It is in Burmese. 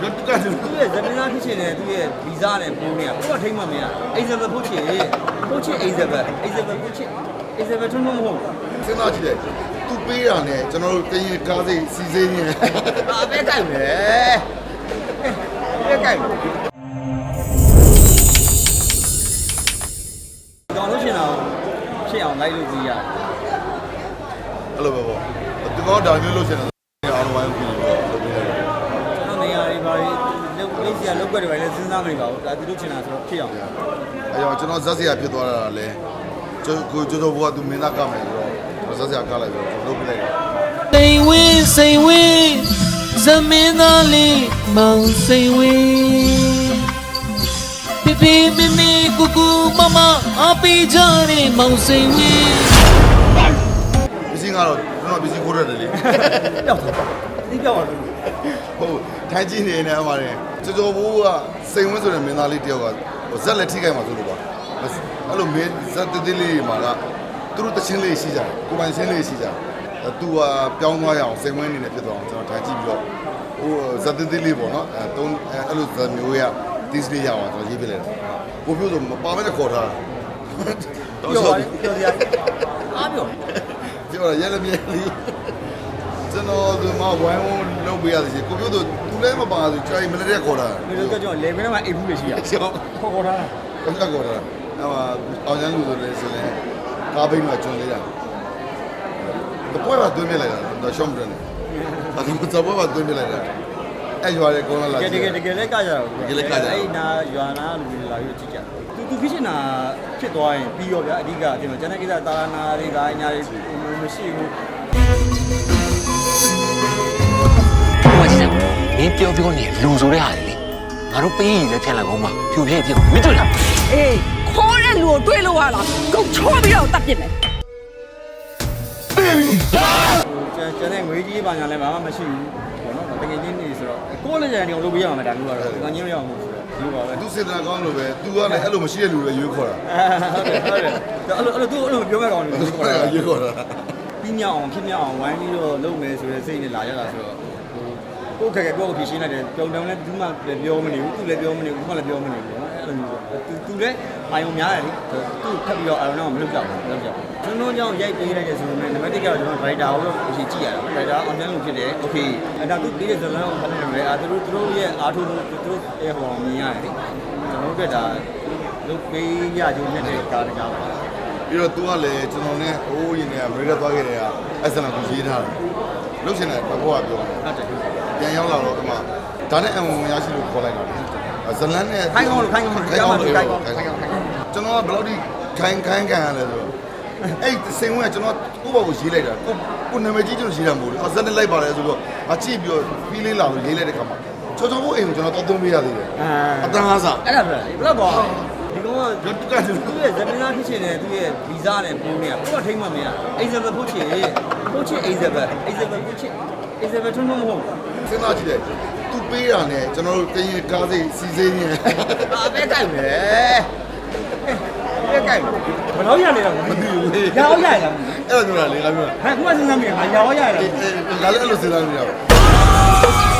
ကတူကတူသူ့ရဲ့ဇမင်းသားဖြစ်ချင်တယ်သူ့ရဲ့ဗီဇနဲ့ပုံနဲ့ကိုကထိမ့်မှမရအိဇဘယ်ဖို့ချင်ဖို့ချင်အိဇဘယ်အိဇဘယ်ဖို့ချင်အိဇဘယ်ထွန်းမမဟုတ်စဉ်းစားကြည့်တယ်သူပေးတာနဲ့ကျွန်တော်တို့ကရင်ကားစိတ်စီစိနေအာပဲကြိုက်မယ်ပဲကြိုက်မယ်ကြောင်လို့ရှင်အောင်ဖြစ်အောင်လိုက်လို့ကြည့်ရအဲ့လိုပဲပေါ့သူကဒါမျိုးလုပ်ချင်တယ်အားလုံးဝိုင်းပြီးတော့လုပ်ပေးတယ် ကျွန်တော်နေရာတွေဘာတွေ လုတ်လိမ့်စရာလုတ်ွက်တွေပဲလည်းစဉ်းစားမနေပါဘူးဒါသူတို့ချင်တာဆိုတော့ဖြစ်အောင်အဲကြောင့်ကျွန်တော်ဇက်စရာဖြစ်သွားတာလဲကျိုးကိုကျိုးတော့ဘုရားသူမင်းသားကမယ်ဆိုတော့ဇက်စရာကလိုက်ပြီးတော့လုပ်ပေးလိုက်တယ်စိန်ဝင်းစိန်ဝင်းဇမင်းသားလေးမောင်စိန်ဝင်းပြပြမမကူကူမမအပေးကြတဲ့မောင်စိန်ဝင်းပစ္စည်းကတော့ကျွန်တော်ပစ္စည်းခိုးရတယ်လေပျောက်သွားဒီပျောက်သွားဟုတ်ထိုင်းကြီးနေနေအမှားတယ် ကျိုးကျိုးဘုရားစိန်ဝင်းဆိုတဲ့မင်းသားလေးတယောက်ကဇက်လက်ထိခိုက်မှာဆိုလို့ပါအဲ့လိုမင်းဇက်တတိလေးမှာကသူတို့တချင်းလေးရှိကြတယ်ကိုပိုင်ချင်းလေးရှိကြတယ်သူကပြောင်းသွားရအောင်စိန်ဝင်းအနေနဲ့ဖြစ်သွားအောင်ကျွန်တော်ထိုင်ကြည့်ပြီးတော့ဟိုဇက်တတိလေးပေါ့နော်အဲတုံးအဲ့လိုဇက်မျိုးရတီးစလေးရအောင်ကျွန်တော်ရေးပြလိုက်တယ်ကိုပြောဆိုမပါမဲနဲ့ခေါ်ထားတာပျောက်သွားတယ်ပျောက်စရာအားပျောက်ပြောရရဲလည်းမြဲလေး ကျွန်တော်ဒီမှာဝိုင်းဝန်းလုပ်ပေးရတယ်ကိုပြောဆိုသူလည်းမပါဘူးကြာရင်မလည်းခေါ်တာဒီလိုကြောင့်လေဘယ်မှာအိပ်ဘူးလေရှိရရှောင်းခေါ်ခေါ်တာဘယ်ကခေါ်တာအဲ့မှာအောင်ချမ်းလူဆိုလည်းဆိုရင်ကားဘိန်းမှာကျွန်းလေးတာတပွဲကသွင်းပြလိုက်တာတော့ရှောင်းပြန်တယ်အဲ့ဒါတပွဲကသွင်းပြလိုက်တာအဲ့ရွာရဲ့ကောင်းလာတလာကယ်တကယ်တကယ်လည်းကကြတော့တကယ်လည်းကကြတော့အဲ့နာရွာနာလူတွေလာပြီးကြည့်ကြသူသူဖြစ်ချင်တာဖြစ်သွားရင်ပြီးရောဗျာအဓိကကျွန်တော်ကျန်တဲ့ကိစ္စတာနာတွေကညာတွေမရှိဘူး ပြောပြောနေလူဆိုတဲ့ဟာလေငါတို့ပေးရည်လည်းဖြတ်လိုက်ကောင်းမှာဖြူဖြည့်ဖြစ်မင်းတွေ့လားအေးခေါ်တဲ့လူကိုတွေးလို့ရလားကုတ်ချောပြီးတော့တတ်ပြစ်မယ်ကျန်ကျန်တဲ့ငွေကြီးပါညာလည်းဘာမှမရှိဘူးပေါ့နော်တကယ်ချင်းနေဆိုတော့ကိုယ်လည်းကြတယ်လုပ်ပေးရမှာဒါမျိုးကတော့ကညင်းမရအောင်ဆိုတော့ဒီလိုပါပဲသူစေတနာကောင်းလို့ပဲသူကလည်းအဲ့လိုမရှိတဲ့လူတွေရွေးခေါ်တာဟုတ်တယ်ဟုတ်တယ်အဲ့လိုအဲ့လိုသူအဲ့လိုပြောမဲ့ကောင်တွေသူကလည်းရွေးခေါ်တာပြီးမြောက်အောင်ဖြစ်မြောက်အောင်ဝိုင်းပြီးတော့လုပ်မယ်ဆိုတဲ့စိတ်နဲ့လာရတာဆိုတော့ဟို ကိုယ်ခက်ခဲကိုယ်ကိုဖြေရှင်းလိုက်တယ်ပျော်တယ်လည်းဘူးမှလည်းပြောမနေဘူးသူလည်းပြောမနေဘူးဘူးမှလည်းပြောမနေဘူးနော်အဲ့လိုမျိုးသူသူလည်းအာယုံများတယ်လေသူထပ်ပြီးတော့အာယုံတော့မလုပ်ကြဘူးမလုပ်ကြဘူးကျွန်တော်ကြောင့်ရိုက်ပေးလိုက်တယ်ဆိုပေမဲ့နံပါတ်1ကတော့ကျွန်တော် writer ကိုတော့ဖြေကြည့်ရတာ writer online လို့ဖြစ်တယ် okay အဲ့ဒါသူပြီးတဲ့ဇလန်ကိုဖတ်နေတယ်အာသူတို့သူတို့ရဲ့အားထုတ်မှုသူတို့ရဲ့ဟောမြင်ရတယ်လေကျွန်တော်တို့ကဒါလုပ်ပေးရခြင်းနဲ့တဲ့ကားတကားပါပြီးတော့ तू ကလည်းကျွန်တော်နဲ့အိုးရင်နဲ့အမေရိကသွားခဲ့တဲ့က SLM ကိုရေးထားတယ်လုတ်ရှင်တယ်ဘဘကပြောတယ်ဟုတ်တယ် ပြန်ရောက်လာတော့ဒီမှာဒါနဲ့အံဝင်ရရှိလို့ခေါ်လိုက်တာလေဇလန်းနဲ့ခိုင်းကောင်းလို့ခိုင်းကောင်းလို့ခိုင်းကောင်းလို့ခိုခိုင်းင်းကောကောင်းင်းခိုင်းကောင်းခိုင်းကောင်းကျွန်တော်ကဘယ်လောက်ထိခိုင်းခိုင်းကန်ရလဲဆိုတော့အဲ့စိန်ဝင်ကကျွန်တော်ကိုယ့်ဘောကိုရေးလိုက်တာကိုကိုနာမည်ကြီးကျွန်တော်ရေးတာမဟုတ်ဘူးအဇက်နဲ့လိုက်ပါလဲဆိုတော့အချိပြီးတော့ဖီးလေးလာလို့ရေးလိုက်တဲ့ခါမှာချောချောဘိုးအိမ်ကိုကျွန်တော်တော့သုံးပေးရသေးတယ်အာအတန်းအားစားအဲ့ဒါပဲဘယ်တော့ပေါ့ဒီကောင်ကကတူကတူသူ့ရဲ့ဇမင်းသားဖြစ်ချင်တယ်သူ့ရဲ့ဗီဇနဲ့ပုံနဲ့ကိုကထိမ့်မှမရအိဇဘယ်ဖို့ချင်ဖို့ချင်အိဇဘယ်အိဇဘယ်ဖို့ချင်အိဇဘယ်ထွန်းမမဟုတ် စဉ်းစားကြည့်တယ်သူပေးတာနဲ့ကျွန်တော်တို့ကရင်ကားစိတ်စီစိနေအာပဲကြိုက်မယ်ပဲကြိုက်မယ်ဘယ်တော့ရနေတော့မသိဘူးရောရရလားအဲ့ဒါပြောတာလေငါပြောတာဟဲ့ခုမှစဉ်းစားမိတယ်ငါရောရရလားငါလည်းအဲ့လိုစဉ်းစားနေရပါ